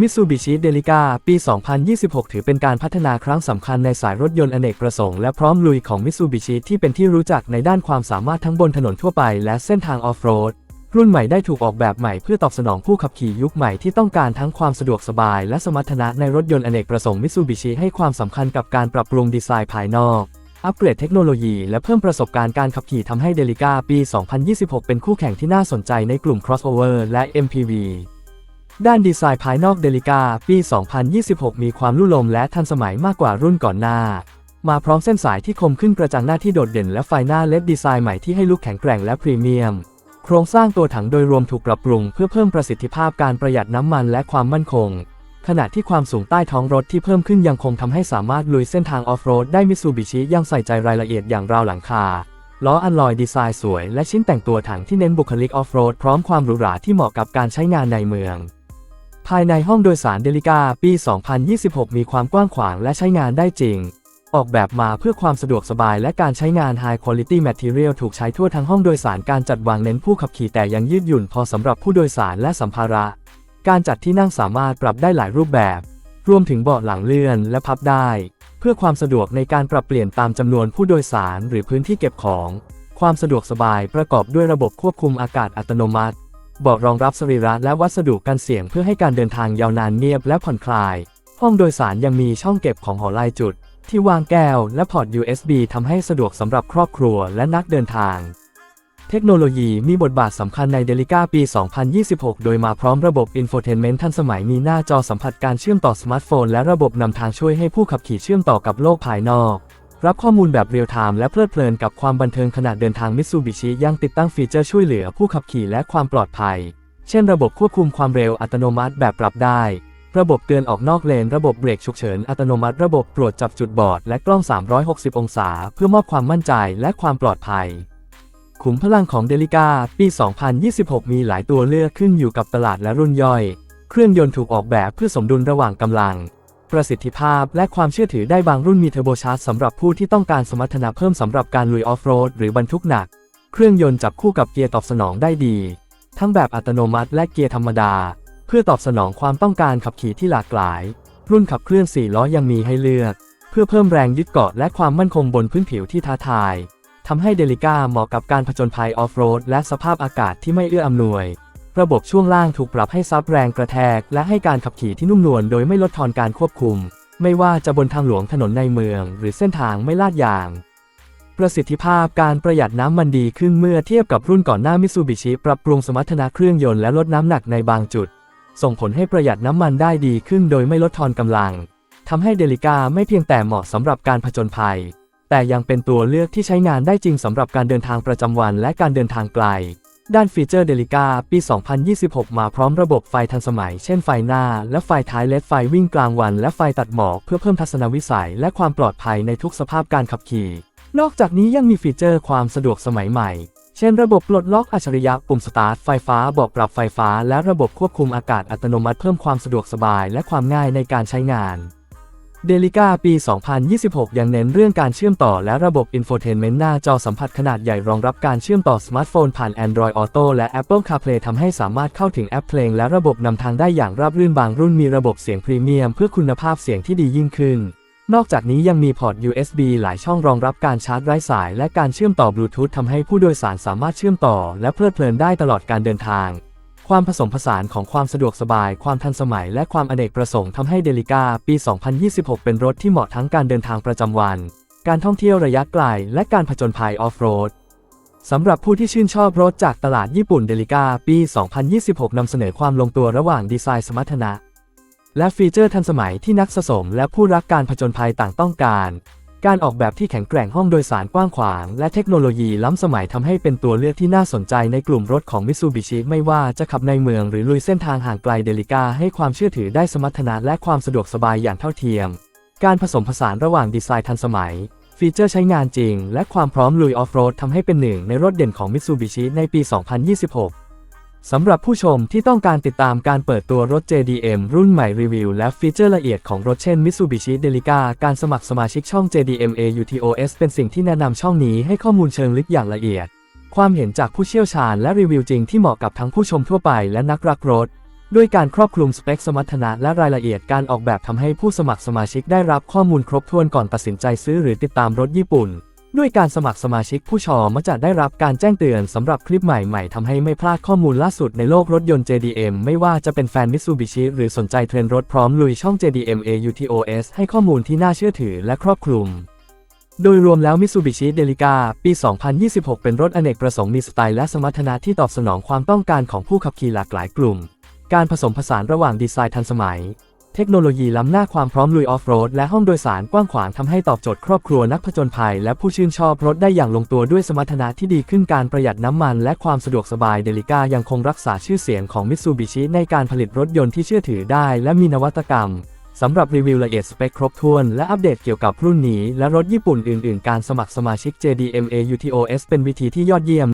Mitsubishi Delica ปี 2026 ถือเป็นการพัฒนาครั้งสำคัญในสายรถยนต์อเนกประสงค์และพร้อมลุยของ Mitsubishi ที่เป็นที่รู้จักในด้านความสามารถทั้งบนถนนทั่วไปและเส้นทางออฟโรด รุ่นใหม่ได้ถูกออกแบบใหม่เพื่อตอบสนองผู้ขับขี่ยุคใหม่ที่ต้องการทั้งความสะดวกสบายและสมรรถนะในรถยนต์อเนกประสงค์ Mitsubishi ให้ความสำคัญกับการปรับปรุงดีไซน์ภายนอกอัปเกรดเทคโนโลยีและเพิ่มประสบการณ์การขับขี่ทำให้ Delica ปี 2026 เป็นคู่แข่งที่น่าสนใจในกลุ่ม crossover และ MPV ด้านดีไซน์ภายนอกเดลิกาปี 2026 มีความลุ่ลมและทันสมัยมากกว่ารุ่นก่อนหน้า มาพร้อมเส้นสายที่คมขึ้นกระจังหน้าที่โดดเด่นและไฟหน้าเล็ดดีไซน์ใหม่ที่ให้ลุคแข็งแกร่งและพรีเมียม โครงสร้างตัวถังโดยรวมถูกปรับปรุงเพื่อเพิ่มประสิทธิภาพการประหยัดน้ำมันและความมั่นคง ขณะที่ความสูงใต้ท้องรถที่เพิ่มขึ้นยังคงทำให้สามารถลุยเส้นทางออฟโรดได้มิ t ูบิชิยังใส่ใจรายละเอียดอย่างราวหลังคาล้ออัลลอยดีไซน์สวยและชิ้นแต่งตัวถังที่เน้นบุคลิกออฟโรดพร้อมความหรูหราที่เหมาะกับการใช้งานในเมือง ภายในห้องโดยสารเดลิกาปี 2026 มีความกว้างขวางและใช้งานได้จริง ออกแบบมาเพื่อความสะดวกสบายและการใช้งาน High Quality Material ถูกใช้ทั่วทั้งห้องโดยสารการจัดวางเน้นผู้ขับขี่แต่ยังยืดหยุ่นพอสำหรับผู้โดยสารและสัมภาระ การจัดที่นั่งสามารถปรับได้หลายรูปแบบ รวมถึงเบาะหลังเลื่อนและพับได้ เพื่อความสะดวกในการปรับเปลี่ยนตามจำนวนผู้โดยสารหรือพื้นที่เก็บของ ความสะดวกสบายประกอบด้วยระบบควบคุมอากาศอัตโนมัติ เบาะรองรับสรีระและวัสดุกันเสียงเพื่อให้การเดินทางยาวนานเนียบและผ่อนคลาย ห้องโดยสารยังมีช่องเก็บของหอลายจุด ที่วางแก้วและพอร์ต USB ทำให้สะดวกสำหรับครอบครัวและนักเดินทางเทคโนโลยีมีบทบาทสำคัญในเดลิก้าปี 2026 โดยมาพร้อมระบบอินโฟเทนเมนต์ทันสมัยมีหน้าจอสัมผัสการเชื่อมต่อสมาร์ทโฟน และระบบนำทางช่วยให้ผู้ขับขี่เชื่อมต่อกับโลกภายนอก รับข้อมูลแบบเรียลไทม์และเพลิดเพลินกับความบันเทิงขณะเดินทางมิตซูบิชิยังติดตั้งฟีเจอร์ช่วยเหลือผู้ขับขี่และความปลอดภัย เช่นระบบควบคุมความเร็วอัตโนมัติแบบปรับได้ ระบบเตือนออกนอกเลน ระบบเบรกฉุกเฉินอัตโนมัติระบบตรวจจับจุดบอด และกล้อง 360 องศา เพื่อมอบความมั่นใจและความปลอดภัย ขุมพลังของเดลิก้าปี 2026 มีหลายตัวเลือกขึ้นอยู่กับตลาดและรุ่นย่อย เครื่องยนต์ถูกออกแบบเพื่อสมดุลระหว่างกำลัง ประสิทธิภาพและความเชื่อถือได้บางรุ่นมีเทอร์โบชาร์จสำหรับผู้ที่ต้องการสมรรถนะเพิ่มสำหรับการลุยออฟโรดหรือบรรทุกหนัก เครื่องยนต์จับคู่กับเกียร์ตอบสนองได้ดี ทั้งแบบอัตโนมัติและเกียร์ธรรมดา เพื่อตอบสนองความต้องการขับขี่ที่หลากหลาย รุ่นขับเคลื่อน4ล้อยังมีให้เลือก เพื่อเพิ่มแรงยึดเกาะและความมั่นคงบนพื้นผิวที่ท้าทายทำให้เดลิก้าเหมาะกับการผจญภัยออฟโรดและสภาพอากาศที่ไม่เอื้ออำนวย ระบบช่วงล่างถูกปรับให้ซับแรงกระแทก และให้การขับขี่ที่นุ่มนวลโดยไม่ลดทอนการควบคุม ไม่ว่าจะบนทางหลวงถนนในเมือง หรือเส้นทางไม่ลาดยาง ประสิทธิภาพการประหยัดน้ำมันดีขึ้นเมื่อเทียบกับรุ่นก่อนหน้ามิซูบิชิปรับปรุงสมรรถนะเครื่องยนต์และลดน้ำหนักในบางจุด ส่งผลให้ประหยัดน้ำมันได้ดีขึ้นโดยไม่ลดทอนกำลังทำให้เดลิก้าไม่เพียงแต่เหมาะสำหรับการผจญภัย แต่ยังเป็นตัวเลือกที่ใช้งานได้จริงสำหรับการเดินทางประจำวันและการเดินทางไกล ด้านฟีเจอร์เดลิก้าปี 2026 มาพร้อมระบบไฟทันสมัย เช่นไฟหน้า และไฟท้ายเลดไฟวิ่งกลางวัน และไฟตัดหมอกเพื่อเพิ่มทัศนวิสัย และความปลอดภัยในทุกสภาพการขับขี่ นอกจากนี้ยังมีฟีเจอร์ความสะดวกสมัยใหม่ เช่นระบบปลดล็อกอัจฉริยะปุ่มสตาร์ทไฟฟ้าบอกปรับไฟฟ้า และระบบควบคุมอากาศอัตโนมัติเพิ่มความสะดวกสบาย และความง่ายในการใช้งาน เดลิก้าปี 2026 ยังเน้นเรื่องการเชื่อมต่อและระบบอินโฟเทนเมนต์หน้าจอสัมผัสขนาดใหญ่รองรับการเชื่อมต่อสมาร์ทโฟนผ่าน Android Auto และ Apple CarPlay ทำให้สามารถเข้าถึงแอปเพลงและระบบนำทางได้อย่างราบรื่นบางรุ่นมีระบบเสียงพรีเมียมเพื่อคุณภาพเสียงที่ดียิ่งขึ้น นอกจากนี้ยังมีพอร์ต USB หลายช่องรองรับการชาร์จไร้สาย และการเชื่อมต่อบลูทูธทำให้ผู้โดยสารสามารถเชื่อมต่อ และเพลิดเพลินได้ตลอดการเดินทาง ความผสมผสานของความสะดวกสบาย ความทันสมัย และความอเนกประสงค์ทำให้เดลิก้าปี 2026 เป็นรถที่เหมาะทั้งการเดินทางประจำวัน การท่องเที่ยวระยะไกล และการผจญภัยออฟโรดสำหรับผู้ที่ชื่นชอบรถจากตลาดญี่ปุ่นเดลิก้าปี 2026 นำเสนอความลงตัวระหว่างดีไซน์สมรรถนะ และฟีเจอร์ทันสมัยที่นักสะสม และผู้รักการผจญภัยต่างต้องการ การออกแบบที่แข็งแกร่งห้องโดยสารกว้างขวาง และเทคโนโลยีล้ำสมัยทำให้เป็นตัวเลือกที่น่าสนใจในกลุ่มรถของมิ t ซูบิชิไม่ว่าจะขับในเมืองหรือลุยเส้นทางห่างไกลเดลิก้าให้ความเชื่อถือได้สมรรถนะและความสะดวกสบายอย่างเท่าเทียม การผสมผสานระหว่างดีไซน์ทันสมัย ฟีเจอร์ใช้งานจริง และความพร้อมลุยออฟโรดทำให้เป็นหนึ่งในรถเด่นของมิ t ซูบิชิในปี 2026 สำหรับผู้ชมที่ต้องการติดตามการเปิดตัวรถ JDM รุ่นใหม่รีวิว และฟีเจอร์ละเอียดของรถเช่น Mitsubishi Delica การสมัครสมาชิกช่อง JDM AUTOS เป็นสิ่งที่แนะนำช่องนี้ให้ข้อมูลเชิงลึกอย่างละเอียด ความเห็นจากผู้เชี่ยวชาญและรีวิวจริงที่เหมาะกับทั้งผู้ชมทั่วไปและนักรักรถ ด้วยการครอบคลุมสเปคสมรรถนะและรายละเอียดการออกแบบทำให้ผู้สมัครสมาชิกได้รับข้อมูลครบถ้วนก่อนตัดสินใจซื้อหรือติดตามรถญี่ปุ่น ด้วยการสมัครสมาชิกผู้ชอมักจะได้รับการแจ้งเตือนสำหรับคลิปใหม่ๆทำให้ไม่พลาดข้อมูลล่าสุดในโลกรถยนต์ JDM ไม่ว่าจะเป็นแฟน Mitsubishi หรือสนใจเทรนด์รถพร้อมลุยช่อง JDM AUTOS ให้ข้อมูลที่น่าเชื่อถือและครอบคลุม โดยรวมแล้ว Mitsubishi Delica ปี 2026 เป็นรถอเนกประสงค์มีสไตล์และสมรรถนะที่ตอบสนองความต้องการของผู้ขับขี่หลากหลายกลุ่ม การผสมผสานระหว่างดีไซน์ทันสมัย เทคโนโลยีล้ำหน้าความพร้อมลุยออฟโรดและห้องโดยสารกว้างขวางทำให้ตอบโจทย์ครอบครัวนักผจญภัย และผู้ชื่นชอบรถได้อย่างลงตัวด้วยสมรรถนะที่ดีขึ้นการประหยัดน้ำมันและความสะดวกสบายเดลิก้ายังคงรักษาชื่อเสียงของมิตซูบิชิในการผลิตรถยนต์ที่เชื่อถือได้และมีนวัตกรรมสำหรับรีวิวละเอียดสเปคครบถ้วน และอัปเดตเกี่ยวกับรุ่นนี้ และรถญี่ปุ่นอื่น ๆ การสมัครสมาชิก JDMA UTOS เป็นวิธีที่ยอดเยี่ยม